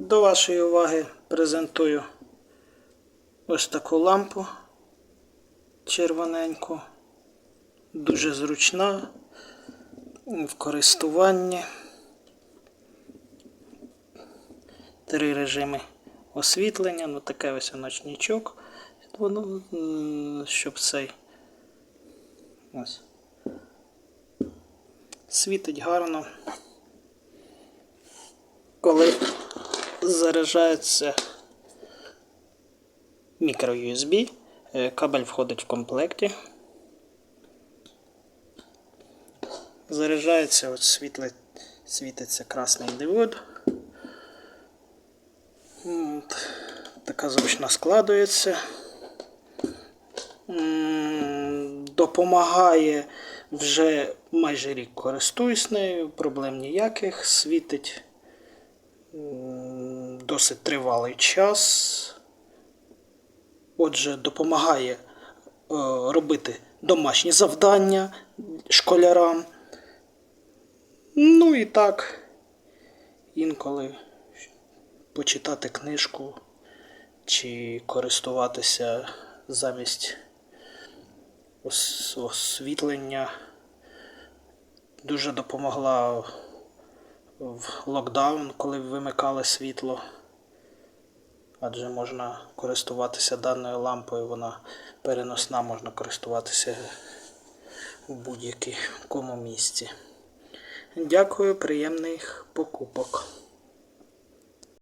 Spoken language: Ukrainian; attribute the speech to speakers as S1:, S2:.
S1: До вашої уваги презентую ось таку лампу червоненьку. Дуже зручна в користуванні. Три режими освітлення, ну таке ось ночничок. Воно, щоб цей ось. Світить гарно. Коли заряджається мікро е, кабель входить в комплекті. Заряджається, от світле, світиться красний. От, така зручно складується. Допомагає вже майже рік користуюсь нею, проблем ніяких. Світить досить тривалий час. Отже, допомагає е, робити домашні завдання школярам. Ну і так, інколи почитати книжку чи користуватися замість ос- освітлення. Дуже допомогла в локдаун, коли вимикали світло. Адже можна користуватися даною лампою, вона переносна, можна користуватися в будь-якому місці. Дякую, приємних покупок.